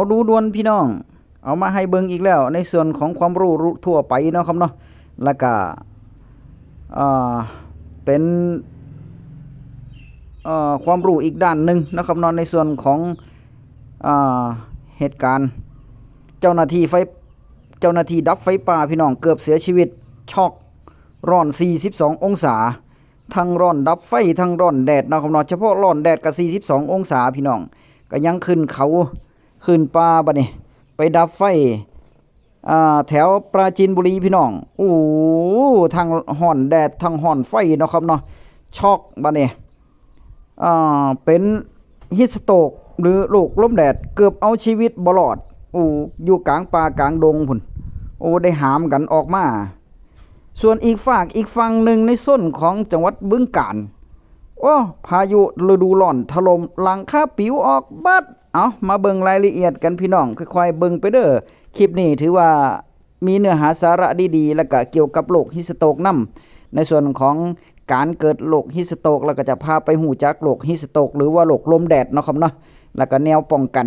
เอาดูดวนพี่น้อง เอามาให้เบิ่งอีกแล้ว ในส่วนของความรู้รทั่วไปเนาะครับเนาะแล้วก็อ่าเป็นเอ่อความรู้อีกด้านหนึ่งนะครับเนาะในส่วนของอ่าเหตุการณ์ เจ้าหน้าที่ไฟเจ้าหน้าที่ดับไฟป่าพี่น้องเกือบเสียชีวิตช็อกร้อน 42 องศา ทั้งร้อนดับไฟทั้งร้อนแดดนะครับเนาะเฉพาะร้อนแดดก็42 องศาพี่น้องก็ยังขึ้นเขา ขึ้นป่าบัดนี้ ไปดับไฟอ่าแถวปราจีนบุรีพี่น้อง โอ้ทั้งห่อนแดดทั้งห่อนไฟเนาะครับเนาะช็อกบัดนี้อ่าเป็นฮิสโตกหรือโรคลมแดดเกือบเอาชีวิตบ่รอดโอ้อยู่กลางป่ากลางดงพุ่นโอ้ได้หามกันออกมา ส่วนอีกฝากอีกฝั่งหนึ่งในส้นของจังหวัดบึงกาฬโอ้พายุฤดูร้อนถล่มหลังคาปิวออกบัด เอามาเบิ่งรายละเอียดกันพี่น้องค่อยๆเบิ่งไปเด้อคลิปนี้ถือว่ามีเนื้อหาสาระดีๆ แล้วก็เกี่ยวกับโรคฮิสโตกนํในส่วนของการเกิดโรคฮิสโตกแล้วก็จะพาไปหูจักโรคฮิสโตกหรือว่าโรคลมแดดเนาะครับเนาะแล้วก็แนวป้องกัน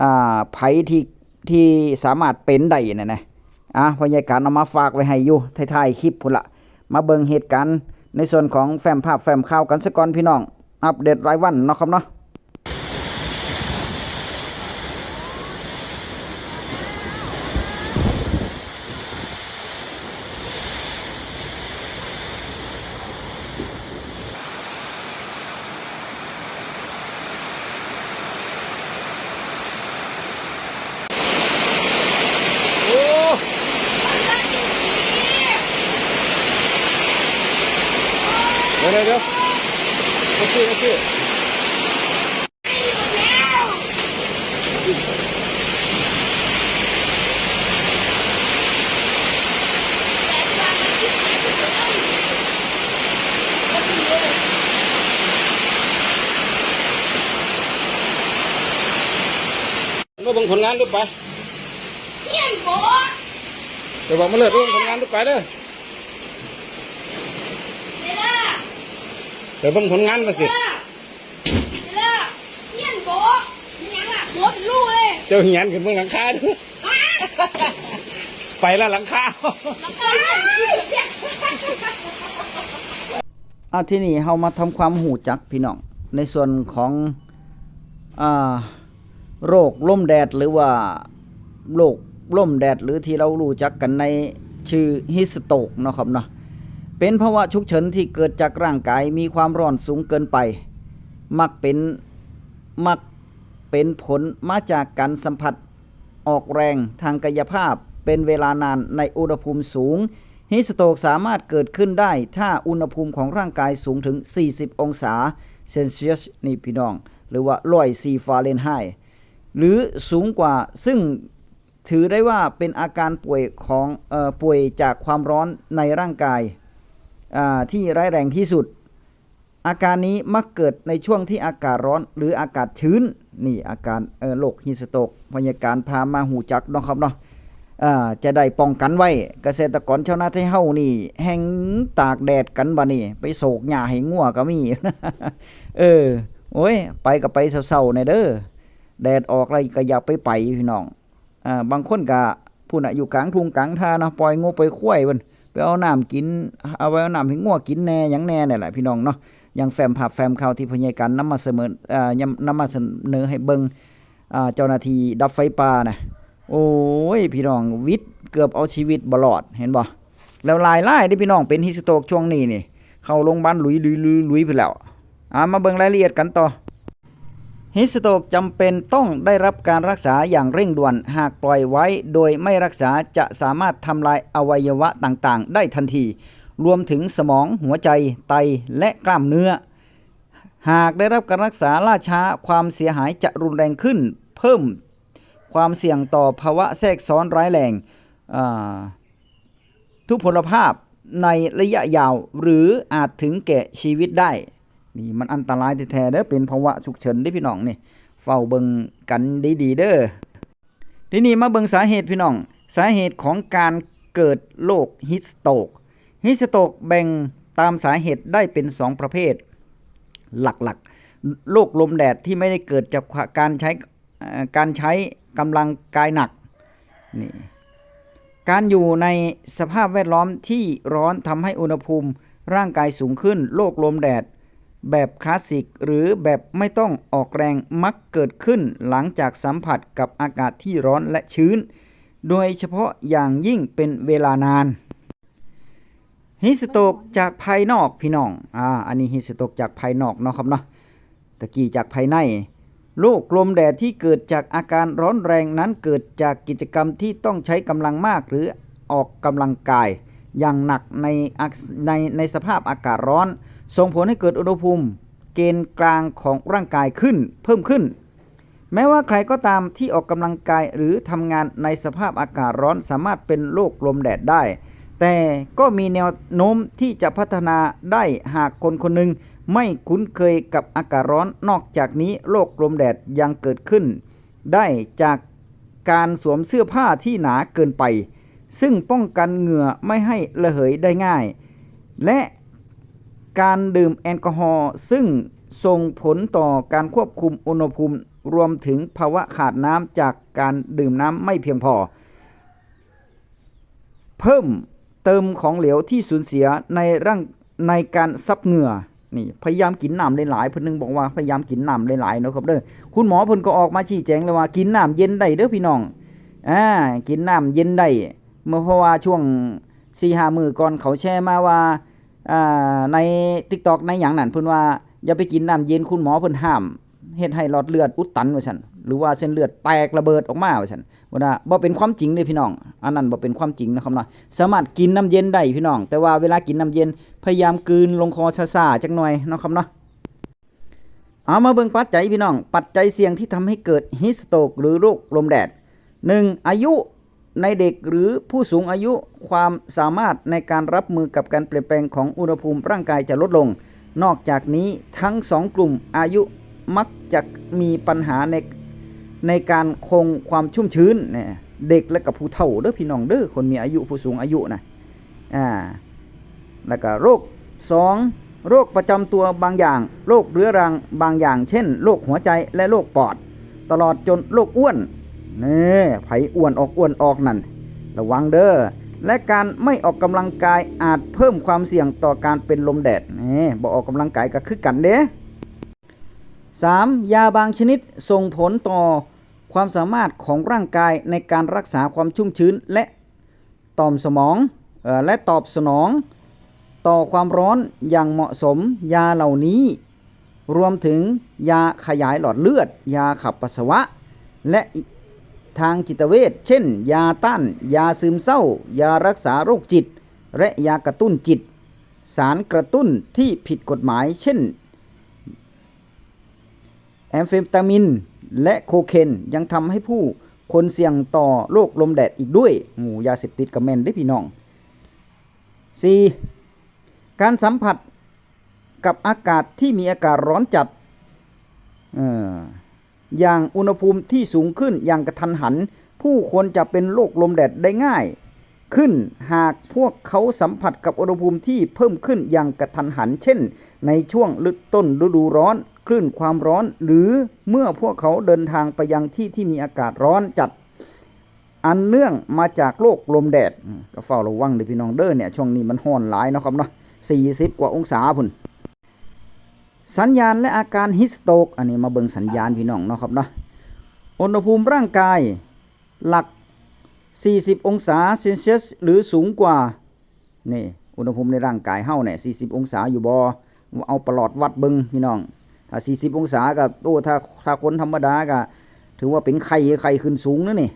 อ่าภัยที่ที่สามารถเป็นได้นั่นนะอะพอยาการเอามาฝากไว้ให้อยู่ท้ายๆคลิปพุ่นละมาเบิ่งเหตุการณ์ในส่วนของแฟ้มภาพแฟ้มข่าวกันสะก่อนพี่น้อง อัปเดตรายวันเนาะครับเนาะ โอ้เดี๋ยวเดี๋ยวเดี๋ยวโอเคโอเคมาเบิ่ง ผลงานดูไปเยี่ยมโบเดี๋ยวบอกมาเลยเบิ่งผลงานดูไปเด้อเด้อเด้อเดี๋ยวเบิ่งผลงานมาสิเด้อเด้อเยี่ยมโบมันยังล่ะหัวเป็นลูกเลยเจ้าเหียนขึ้นเบิ่งหลังคาดูอ้าไปแล้วหลังคาแล้วก็เยี่ยมเยี่ยมอะที่นี่เฮามาทำความหูจักพี่น้อง ในส่วนของอ่า โรคล่มแดดหรือว่าโรคล่มแดดหรือที่เรารู้จักกันในชื่อฮิสโตกเนาะครับเนาะเป็นภาวะฉุกเฉินที่เกิดจากร่างกายมีความร้อนสูงเกินไป มักเป็นมักเป็นผลมาจากการสัมผัสออกแรงทางกายภาพเป็นเวลานานในอุณหภูมิสูง ฮิสโตกสามารถเกิดขึ้นได้ถ้าอุณหภูมิของร่างกายสูงถึง 40 องศาเซนเซียสนี่พี่น้อง หรือว่าร้อยซีฟาเรนไฮต์ หรือสูงกว่าซึ่งถือได้ว่าเป็นอาการป่วยของออป่วยจากความร้อนในร่างกายาที่ร้ายแรงที่สุด อาการนี้มักเกิดในช่วงที่อากาศร้อนหรืออากาศชื้นนี่อาการเออโรคฮิสโตกพยาการพามาหูจักเนาะครับเนาะจะได้ป้องกันไว้ เกษตรกรชาวนาไทยเฮานี่ แห้งตากแดดกันบ่นี่ ไปโศกหญ้าให้งัวก็มี เออ โอ้ย ไปก็ไปเศร้าๆในเด้อ แดดออกอะไรก็อย่าไปไปพี่น้องอ่าบางคนก็ผู้น่ะอยู่กลางทุ่งกลางทานะปล่อยงูไปคุ้ยเพิ่นไปเอาน้ำกินเอาไว้เอาน้ำให้งัวกินแน่หยังแน่นี่แหละพี่น้องเนาะอย่างแฟมภาพแฟมข่าวที่พยาการนำมาเสมออ่านำมาเสนอให้เบิงอ่าเจ้าหน้าที่ดับไฟป่าน่ะโอ้ยพี่น้องวิทย์เกือบเอาชีวิตบลอดเห็นบ่แล้วหลายรายที่พี่น้องเป็นฮิสโตกช่วงนี้นี่ เข้าโรงพยาบาลลุยลุยลุยลุยไปแล้วอ่ามาเบิ่งรายละเอียดกันต่อ ฮิสโตกจำเป็นต้องได้รับการรักษาอย่างเร่งด่วน หากปล่อยไว้โดยไม่รักษาจะสามารถทำลายอวัยวะต่างๆ ได้ทันที รวมถึงสมอง หัวใจ ไต และกล้ามเนื้อ หากได้รับการรักษาล่าช้าความเสียหายจะรุนแรงขึ้น เพิ่มความเสี่ยงต่อภาวะแทรกซ้อนร้ายแรงทุพพลภาพในระยะยาวหรืออาจถึงแก่ชีวิตได้ นี่มันอันตรายแท้ๆเด้อเป็นภาวะฉุกเฉินเด้พี่น้องนี่เฝ้าเบิ่งกันดีๆเด้อทีนี้มาเบิ่งสาเหตุพี่น้อง สาเหตุของการเกิดโรคฮิสโตกฮิสโตกแบ่งตามสาเหตุได้เป็น 2 ประเภท หลักๆโรคลมแดดที่ไม่ได้เกิดจากการใช้การใช้กำลังกายหนักนี่การอยู่ในสภาพแวดล้อมที่ร้อนทำให้อุณหภูมิร่างกายสูงขึ้นโรคลมแดด แบบคลาสสิกหรือแบบไม่ต้องออกแรงมักเกิดขึ้นหลังจากสัมผัสกับอากาศที่ร้อนและชื้น โดยเฉพาะอย่างยิ่งเป็นเวลานานฮิสโตกจากภายนอกพี่น้อง อ่า อันนี้ฮิสโตกจากภายนอกเนาะครับเนาะ ตะกี้จากภายใน โรคลมแดดที่เกิดจากอาการร้อนแรงนั้นเกิดจากกิจกรรมที่ต้องใช้กำลังมากหรือออกกำลังกาย อย่างหนักในในในสภาพอากาศร้อน ส่งผลให้เกิดอุณหภูมิเกณฑ์กลางของร่างกายขึ้นเพิ่มขึ้น แม้ว่าใครก็ตามที่ออกกำลังกายหรือทำงานในสภาพอากาศร้อนสามารถเป็นโรคลมแดดได้ แต่ก็มีแนวโน้มที่จะพัฒนาได้หากคนคนหนึ่งไม่คุ้นเคยกับอากาศร้อนนอกจากนี้โรคลมแดดยังเกิดขึ้น ได้จากการสวมเสื้อผ้าที่หนาเกินไป ซึ่งป้องกันเหงื่อไม่ให้ระเหยได้ง่าย และ การดื่มแอลกอฮอล์ซึ่งส่งผลต่อการควบคุมอุณหภูมิ รวมถึงภาวะขาดน้ำจากการดื่มน้ำไม่เพียงพอ เพิ่มเติมของเหลวที่สูญเสียในร่างในการซับเหงื่อนี่พยายามกินน้ำหลายๆเพิ่นนึงบอกว่าพยายามกินน้ำหลายๆนะครับเด้อคุณหมอเพิ่นก็ออกมาชี้แจงเลยว่ากินน้ำเย็นได้เด้อพี่น้องอ่ากินน้ำเย็นได้เมื่อเพราะว่าช่วง4-5มื้อก่อนเขาแชร์มาว่า อ่าใน TikTok ในหยังนั่นเพิ่นว่าอย่าไปกินน้ำเย็นคุณหมอเพิ่นห้ามเฮ็ดให้หลอดเลือดอุดตันว่าซั่นหรือว่าเส้นเลือดแตกระเบิดออกมาว่าซั่นว่าบ่เป็นความจริงเด้พี่น้อง อันนั้นบ่เป็นความจริงนะครับเนาะสามารถกินน้ำเย็นได้พี่น้อง แต่ว่าเวลากินน้ำเย็นพยายามกลืนลงคอซ่าๆจักหน่อยเนาะครับเนาะเอามาเบิ่งปัจจัยพี่น้อง ปัจจัยเสี่ยงที่ทำให้เกิดฮิสโตกหรือโรคลมแดด 1. อายุ ในเด็กหรือผู้สูงอายุความสามารถในการรับมือกับการเปลี่ยนแปลงของอุณหภูมิร่างกายจะลดลง นอกจากนี้ทั้งสองกลุ่มอายุมักจะมีปัญหาในในการคงความชุ่มชื้นเนี่ยเด็กและกับผู้เฒ่าเด้อพี่น้องเด้อคนมีอายุผู้สูงอายุนะอ่าแล้วก็โรค 2. โรคประจำตัวบางอย่าง โรคเรื้อรังบางอย่าง เช่นโรคหัวใจและโรคปอด ตลอดจนโรคอ้วน เนี่ไผอ้วนออกอ้วนออกนั่น ระวังเด้อ และการไม่ออกกำลังกายอาจเพิ่มความเสี่ยงต่อการเป็นลมแดดนี่บ่ออกกำลังกายก็คือกันเด้ 3. ยาบางชนิดส่งผลต่อความสามารถของร่างกายในการรักษาความชุ่มชื้นและต่อมสมองออและตอบสนอง ต่อความร้อนอย่างเหมาะสมยาเหล่านี้ รวมถึงยาขยายหลอดเลือด ยาขับปัสสาวะ และ ทางจิตเวชเช่น ยาต้านยาซึมเศร้า ยารักษาโรคจิต และยากระตุ้นจิต สารกระตุ้นที่ผิดกฎหมาย เช่นแอมเฟตามิน และโคเคนยังทำให้ผู้คนเสี่ยงต่อโรคลมแดดอีกด้วยหมู่ยาเสพติดกับแมนได้พี่น้อง 4. การสัมผัสกับอากาศที่มีอากาศร้อนจัดเอย่างอุณหภูมิที่สูงขึ้นอย่างกระทันหัน ผู้คนจะเป็นโรคลมแดดได้ง่าย ขึ้นหากพวกเขาสัมผัสกับอุณหภูมิที่เพิ่มขึ้นอย่างกระทันหัน เช่น ในช่วงฤต้นฤดูร้อนคลื่นความร้อน หรือเมื่อพวกเขาเดินทางไปยังที่ที่มีอากาศร้อนจัดอันเนื่องมาจากโรคลมแดดก็เฝ้าระวังเด้พี่น้องเด้อเนี่ยช่วงนี้มันร้อนหลายเนาะครับเนาะ40 กว่าองศาพุ่น สัญญาณและอาการฮิสโตกอันนี้มาเบิ่งสัญญาณพี่น้องเนาะครับเนาะอุณหภูมิร่างกายหลัก 40 องศาเซนเซียสหรือสูงกว่านี่อุณหภูมิในร่างกายเฮาเนี่ย40 องศาอยู่บ่เอาประหลอดวัดเบิ่งพี่น้องถ้า40 องศาก็โอ้ถ้าถ้าคนธรรมดาก็ถือว่าเป็นไข้ไข้ขึ้นสูงนะนี่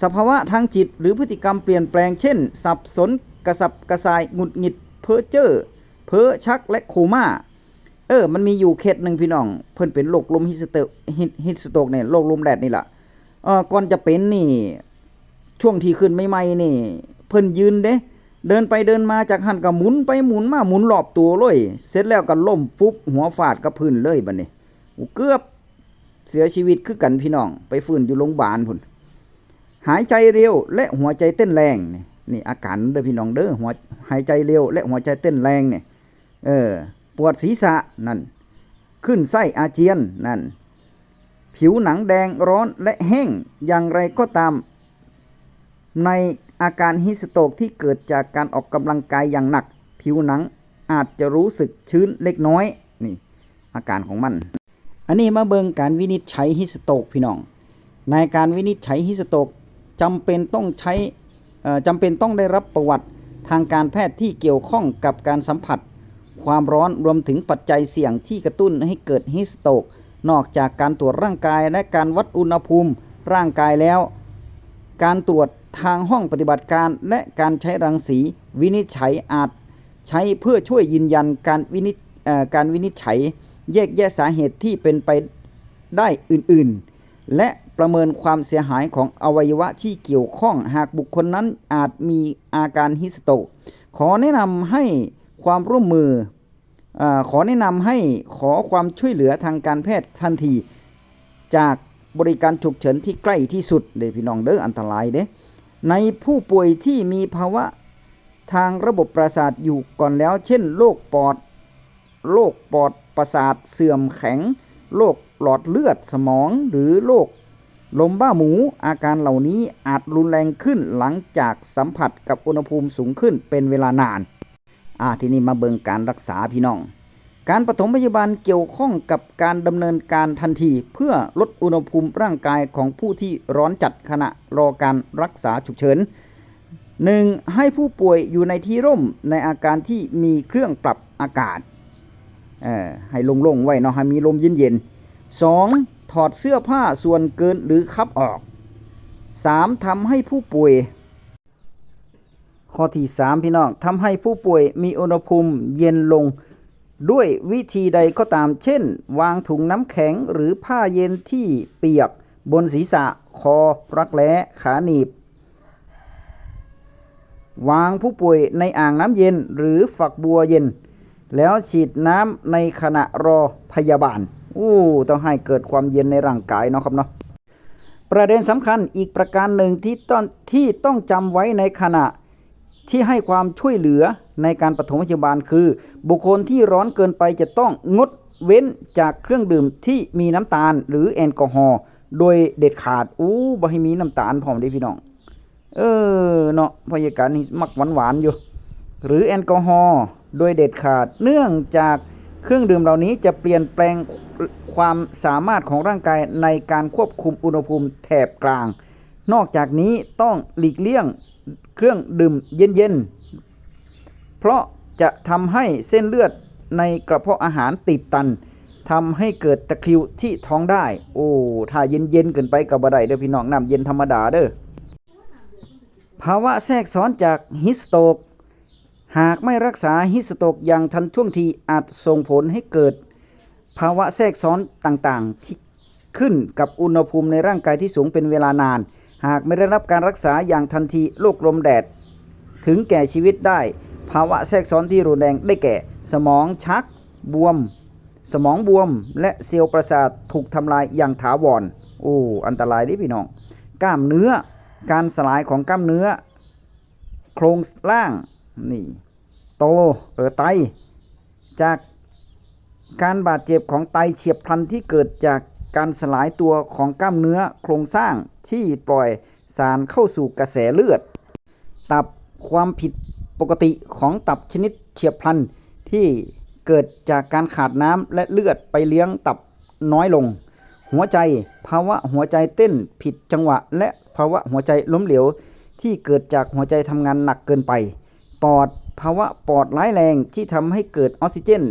สภาวะทางจิตหรือพฤติกรรมเปลี่ยนแปลงเช่น สับสนกระสับกระส่ายหงุดหงิดเพ้อเจ้อ เพ้อชักและโคม่าเออ มันมีอยู่เคสหนึ่งพี่น้อง เพิ่นเป็นโรคลมฮิสเตอฮิฮิสโตกเนี่ยโรคลมแดดนี่ล่ะเออก่อนจะเป็นนี่ ช่วงที่ขึ้นใหม่ๆนี่ เพิ่นยืนเด้เดินไปเดินมาจากหันก็หมุนไปหมุนมาหมุนรอบตัวเลย เสร็จแล้วก็ล้มฟุบหัวฟาดกับพื้นเลยบัดนี้เกือบเสียชีวิตคือกันพี่น้อง ไปฟื้นอยู่โรงพยาบาลพุ่นหายใจเร็วและหัวใจเต้นแรงนี่นี่อาการเด้อพี่น้องเด้อหัวหายใจเร็วและหัวใจเต้นแรงเนี่ย เออปวดศีรษะนั่น ขึ้นไส้อาเจียนนั่น ผิวหนังแดงร้อนและแห้งอย่างไรก็ตาม ในอาการฮิสโตกที่เกิดจากการออกกำลังกายอย่างหนัก ผิวหนังอาจจะรู้สึกชื้นเล็กน้อยนี่อาการของมัน อันนี้มาเบิงการวินิจฉัยฮิสโตกพี่น้อง ในการวินิจฉัยฮิสโตกจำเป็นต้องใช้จำเป็นต้องได้รับประวัติทางการแพทย์ที่เกี่ยวข้องกับการสัมผัส ความร้อนรวมถึงปัจจัยเสี่ยงที่กระตุ้นให้เกิดฮิสโตก นอกจากการตรวจร่างกายและการวัดอุณหภูมิร่างกายแล้ว การตรวจทางห้องปฏิบัติการและการใช้รังสีวินิจฉัยอาจ ใช้เพื่อช่วยยืนยันการวินิจการวินิจฉัย แยกแยะสาเหตุที่เป็นไปได้อื่นๆ และประเมินความเสียหายของอวัยวะที่เกี่ยวข้องหากบุคคลนั้นอาจมีอาการฮิสโตกขอแนะนำให้ ความร่วมมืออขอแนะนำให้ขอความช่วยเหลือทางการแพทย์ทันที จากบริการฉุกเฉินที่ใกล้ที่สุดเด้พี่น้องเด้ออันตรายเด้ในผู้ป่วยที่มีภาวะทางระบบประสาทอยู่ก่อนแล้ว เช่นโรคปอดโรคปอดประสาทเสื่อมแข็งโรคหลอดเลือดสมองหรือโรคลมบ้าหมูอาการเหล่านี้อาจรุนแรงขึ้นหลังจากสัมผัสกับอุณหภูมิสูงขึ้นเป็นเวลานาน อ่าทีนี้มาเบิงการรักษาพี่น้อง การปฐมพยาบาลเกี่ยวข้องกับการดำเนินการทันที เพื่อลดอุณหภูมิร่างกายของผู้ที่ร้อนจัดขณะรอการรักษาฉุกเฉิน 1. ให้ผู้ป่วยอยู่ในที่ร่มในอาการที่มีเครื่องปรับอากาศเอ่อให้โล่งไว้เนาะให้มีลมเย็นๆ 2. ถอดเสื้อผ้าส่วนเกินหรือคับออก 3. ทำให้ผู้ป่วย ข้อที่ 3 พี่น้องทำให้ผู้ป่วยมีอุณหภูมิเย็นลง ด้วยวิธีใดก็ตาม เช่น วางถุงน้ำแข็งหรือผ้าเย็นที่เปียก บนศีรษะ คอ รักแร้ ขาหนีบ วางผู้ป่วยในอ่างน้ำเย็นหรือฝักบัวเย็น แล้วฉีดน้ำในขณะรอพยาบาลอู้ต้องให้เกิดความเย็นในร่างกายเนาะครับเนาะประเด็นสำคัญอีกประการหนึ่งที่ต้องที่ต้องจำไว้ในขณะ ที่ให้ความช่วยเหลือในการปฐมพยาบาลคือ บุคคลที่ร้อนเกินไปจะต้องงดเว้นจากเครื่องดื่มที่มีน้ำตาลหรือแอลกอฮอล์โดยเด็ดขาดอู้บ่ให้มีน้ำตาลพร้อมเด้พี่น้อง เออเนาะพยาการนี่มักหวานหวานๆอยู่ หรือแอลกอฮอล์โดยเด็ดขาดเนื่องจากเครื่องดื่มเหล่านี้จะเปลี่ยนแปลงความสามารถของร่างกายในการควบคุมอุณหภูมิแถบกลาง นอกจากนี้ต้องหลีกเลี่ยง เครื่องดื่มเย็นๆ เพราะจะทำให้เส้นเลือดในกระเพาะอาหารตีบตันทำให้เกิดตะคริวที่ท้องได้ โอ้ถ้าเย็นๆเกินไปก็บ่ได้เด้อพี่น้องน้ำเย็นธรรมดาเด้อภาวะแทรกซ้อนจากฮิสโตก หากไม่รักษาฮิสโตกอย่างทันท่วงทีอาจส่งผลให้เกิด ภาวะแทรกซ้อนต่างๆที่ขึ้นกับอุณหภูมิในร่างกายที่สูงเป็นเวลานาน หากไม่ได้รับการรักษาอย่างทันทีโรคลมแดด ถึงแก่ชีวิตได้ ภาวะแทรกซ้อนที่รุนแรงได้แก่ สมองชัก บวม สมองบวม และเซลล์ประสาทถูกทำลายอย่างถาวรโอ้อันตรายดิพี่น้อง กล้ามเนื้อการสลายของกล้ามเนื้อ โครงล่างนี่โตเออไต จากการบาดเจ็บของไตเฉียบพลันที่เกิดจาก การสลายตัวของกล้ามเนื้อโครงสร้างที่ปล่อยสารเข้าสู่กระแสเลือด ตับความผิดปกติของตับชนิดเฉียบพลันที่เกิดจากการขาดน้ำและเลือดไปเลี้ยงตับน้อยลง หัวใจภาวะหัวใจเต้นผิดจังหวะ และภาวะหัวใจล้มเหลวที่เกิดจากหัวใจทำงานหนักเกินไป ปอดภาวะปอดร้ายแรงที่ทำให้เกิดออกซิเจน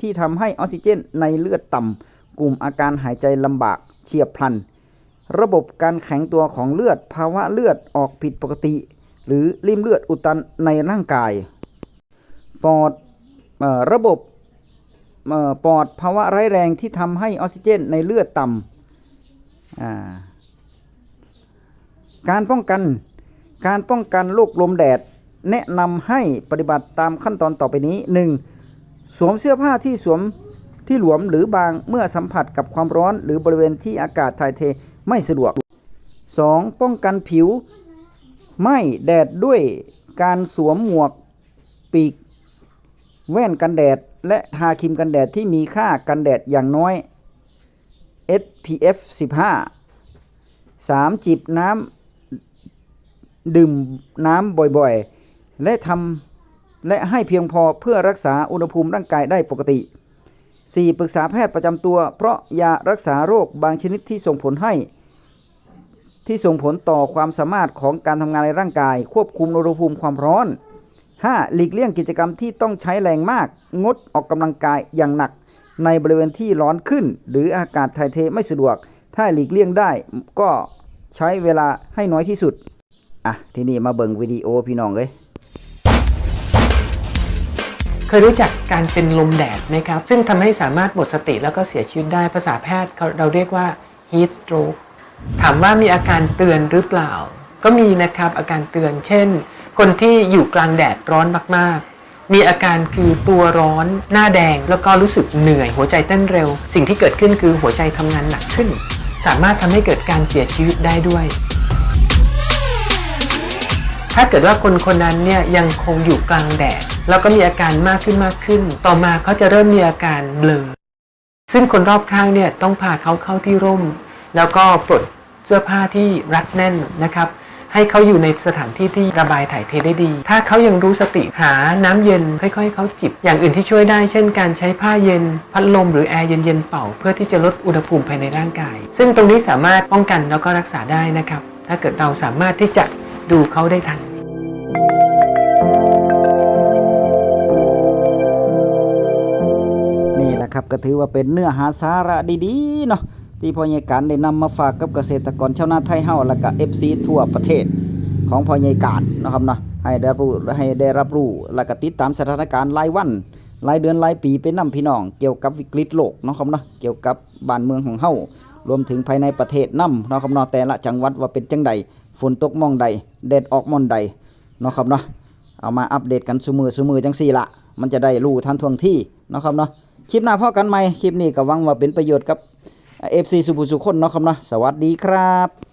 ที่ทำให้ออกซิเจนในเลือดต่ำ กลุ่มอาการหายใจลำบากเฉียบพลัน ระบบการแข็งตัวของเลือดภาวะเลือดออกผิดปกติ หรือริ่มเลือดอุดตันในร่างกาย ปอดออระบบออปอดภาวะร้ายแรงที่ทำให้ออกซิเจนในเลือดต่ำาการป้องกันการป้องกันโรคลมแดดแนะนำให้ปฏิบัติตามขั้นตอนต่อไปนี้ 1. สวมเสื้อผ้าที่สวม ที่หลวมหรือบางเมื่อสัมผัสกับความร้อนหรือบริเวณที่อากาศถ่ายเทไม่สะดวก 2. ป้องกันผิวไม่แดดด้วยการสวมหมวกปีก แว่นกันแดด และทาครีมกันแดดที่มีค่ากันแดดอย่างน้อย SPF 15 3 จิบน้ำดื่มน้ำบ่อยๆ และทำและให้เพียงพอเพื่อรักษาอุณหภูมิร่างกายได้ปกติ 4. ปรึกษาแพทย์ประจำตัว เพราะยารักษาโรคบางชนิดที่ส่งผลให้ ที่ส่งผลต่อความสามารถของการทำงานในร่างกาย ควบคุมอุณหภูมิความร้อน 5. หลีกเลี่ยงกิจกรรมที่ต้องใช้แรงมาก งดออกกำลังกายอย่างหนัก ในบริเวณที่ร้อนขึ้น หรืออากาศถ่ายเทไม่สะดวก ถ้าหลีกเลี่ยงได้ก็ใช้เวลาให้น้อยที่สุด อะ ทีนี้มาเบิ่งวิดีโอพี่น้องเลย เคยรู้จักการเป็นลมแดดไหมครับ ซึ่งทำให้สามารถหมดสติแล้วก็เสียชีวิตได้ภาษาแพทย์เขาเราเรียกว่า heat stroke ถามว่ามีอาการเตือนหรือเปล่า ก็มีนะครับอาการเตือน เช่น คนที่อยู่กลางแดดร้อนมากๆ มีอาการคือตัวร้อน หน้าแดงแล้วก็รู้สึกเหนื่อยหัวใจเต้นเร็ว สิ่งที่เกิดขึ้นคือหัวใจทำงานหนักขึ้น สามารถทำให้เกิดการเสียชีวิตได้ด้วย ถ้าเกิดว่าคนคนนั้นเนี่ยยังคงอยู่กลางแดด แล้วก็มีอาการมากขึ้นมากขึ้น ต่อมาเขาจะเริ่มมีอาการเบลอ ซึ่งคนรอบข้างเนี่ยต้องพาเขาเข้าที่ร่ม แล้วก็ปลดเสื้อผ้าที่รัดแน่นนะครับ ให้เขาอยู่ในสถานที่ที่ระบายถ่ายเทได้ดี ถ้าเขายังรู้สติหาน้ำเย็นค่อยๆเขาจิบ อย่างอื่นที่ช่วยได้ เช่น การใช้ผ้าเย็น พัดลมหรือแอร์เย็นๆเป่า เพื่อที่จะลดอุณหภูมิภายในร่างกาย ซึ่งตรงนี้สามารถป้องกันแล้วก็รักษาได้นะครับ ถ้าเกิดเราสามารถที่จะดูเขาได้ทัน ก็ถือว่าเป็นเนื้อหาสาระดีๆเนาะที่พ่อใหญ่การได้นำมาฝากกับเกษตรกรชาวนาไทยเฮาและก็ FC ทั่วประเทศของพ่อใหญ่การนะครับเนาะให้ได้รู้ให้ได้รับรู้และก็ติดตามสถานการณ์รายวันรายเดือนรายปีเป็นนำพี่น้อง เกี่ยวกับวิกฤตโลกเนาะครับเนาะเกี่ยวกับบ้านเมืองของเฮารวมถึงภายในประเทศนํเนาะครับเนาะแต่ละจังหวัดว่าเป็นจังใดฝนตกมองใดแดดออกมองใดเนาะครับเนาะเอามาอัปเดตกันซุมือซุมือจังซี่ละมันจะได้รู้ทันท่วงที่เนาะครับเนาะ คลิปหน้าพ่อกันใหม่ คลิปนี้ก็หวังว่าเป็นประโยชน์กับ FC สุภุสุคนเนาะครับเนาะ สวัสดีครับ